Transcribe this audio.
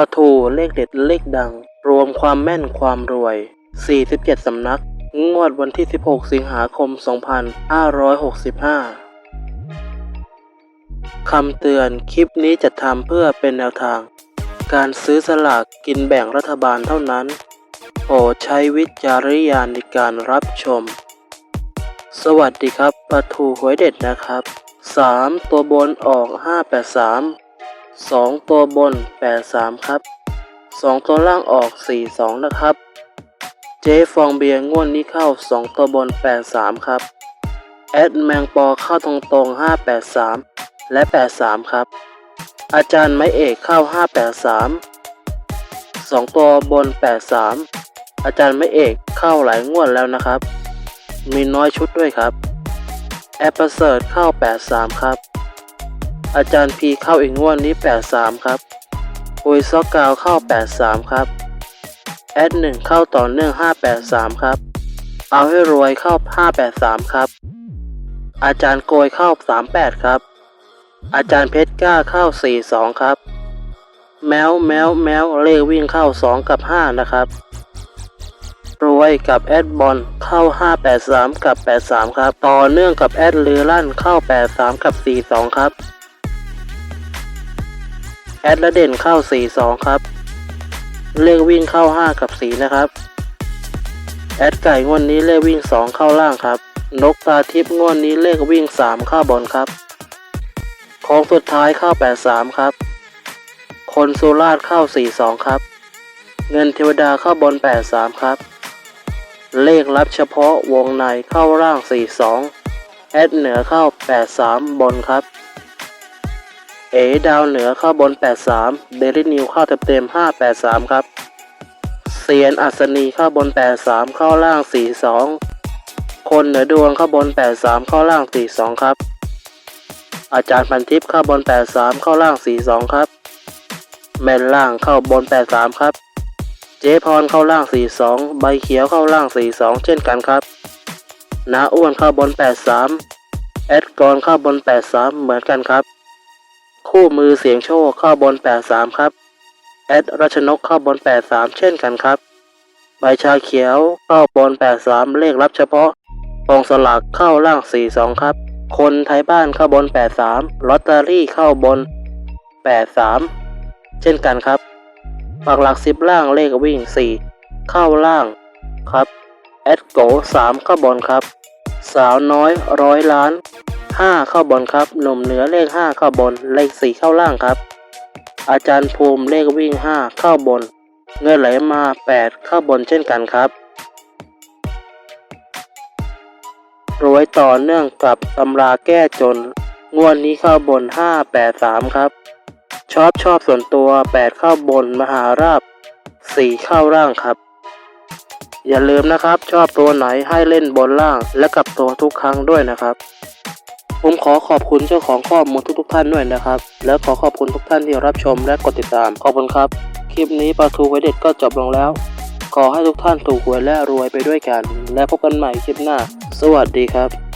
ปลาทูเลขเด็ดเลขดัง รวมความแม่นความรวย 47 สำนัก งวดวันที่ 16 สิงหาคม 2565 คำเตือนคลิปนี้จะทำเพื่อเป็นแนวทาง การซื้อสลากกินแบ่งรัฐบาลเท่านั้นโปรดใช้วิจารณญาณในการรับชม สวัสดีครับปลาทูหวยเด็ดนะครับ 3 ตัวบนออก 583 2 ตัวบน 83 ครับ 2 ตัวล่างออก 42 นะครับ เจ๊ฟองเบียร์งวดนี้เข้า 2 ตัวบน 83 ครับ แอดแมงปอเข้าตรงๆ 583 และ 83 ครับ อาจารย์ไม้เอกเข้า 583 2 ตัวบน 83 อาจารย์ไม้เอกเข้าหลายงวดแล้วนะครับ มีน้อยชุดด้วยครับ แอปเปิลเซิร์เข้า 83 ครับ อาจารย์พีเข้าอีกงวดนี้ 83 ครับปุยซอกกาวเข้า 83 ครับ แอดหนึ่งเข้าต่อเนื่อง 583 ครับ เอาให้รวยเข้า 583 ครับ อาจารย์โกยเข้า 38 ครับ อาจารย์เพชรกล้าเข้า 42 ครับ แมวแมวแมวเลขวิ่งเข้า 2 กับ 5 นะครับ รวยกับแอดบอลเข้า 583 กับ 83 ครับ ต่อเนื่องกับแอดลือลั่นเข้า 83 กับ 42 ครับ แอดและเด่นเข้า 42 ครับ เลขวิ่งเข้า 5 กับ 4 นะครับ แอดไก่งวดนี้เลขวิ่ง 2 เข้าล่างครับ นกตาทิพย์งวดนี้เลขวิ่ง 3 เข้าบนครับ ของสุดท้ายเข้า 83 ครับ คนสุราษฎร์เข้า 42 ครับ เงินเทวดาเข้าบน 83 ครับ เลขลับเฉพาะวงในเข้าร่าง 42 แอดเหนือเข้า 83 บนครับ เอดาวเหนือเข้าบน 83 เดลินิวเข้าเต็มๆ583 ครับเซียนอัศนีเข้าบน 83 เข้าล่าง 42 คนเหนือดวงเข้าบน 83 เข้าล่าง 42 ครับ อาจารย์พันทิพย์เข้าบน 83 เข้าล่าง 42 ครับ แม่นล่างเข้าบน 83 ครับ เจพรเข้าล่าง 42 ใบเขียวเข้าล่าง 42 เช่นกันครับนาอ้วนเข้าบน 83 แอดกรเข้าบน 83 เหมือนกันครับ คู่มือเสียงโชคเข้าบน 83 ครับ แอดรัชนกเข้าบน 83 เช่นกันครับ ใบชาเขียวเข้าบน 83 เลขรับเฉพาะกองสลากเข้าล่าง 42 ครับ คนไทยบ้านเข้าบน 83 ลอตเตอรี่เข้าบน 83 เช่นกันครับปักหลัก 10 ล่างเลขวิ่ง 4 เข้าล่างครับ แอดโก3เข้าบนครับ สาวน้อยร้อยล้าน 5เข้าบนครับหนุ่มเหนือเลข5เข้าบน เลข4เข้าล่างครับ อาจารย์ภูมิเลขวิ่ง5เข้าบน เงินไหลมา8เข้าบนเช่นกันครับรวยต่อเนื่องกับตำราแก้จน งวดนี้เข้าบน 583 ครับ ชอบชอบส่วนตัว 8 เข้าบนมหาราบ 4 เข้าล่างครับ อย่าลืมนะครับ ชอบตัวไหนให้เล่นบนล่างและกับตัวทุกครั้งด้วยนะครับ ผมขอขอบคุณเจ้าของข้อมูลทุกๆท่านด้วยนะครับ และขอขอบคุณทุกท่านที่รับชมและกดติดตาม ขอบคุณครับ คลิปนี้ปลาทูไวเด็ดก็จบลงแล้ว ขอให้ทุกท่านถูกหวยและรวยไปด้วยกัน และพบกันใหม่คลิปหน้า สวัสดีครับ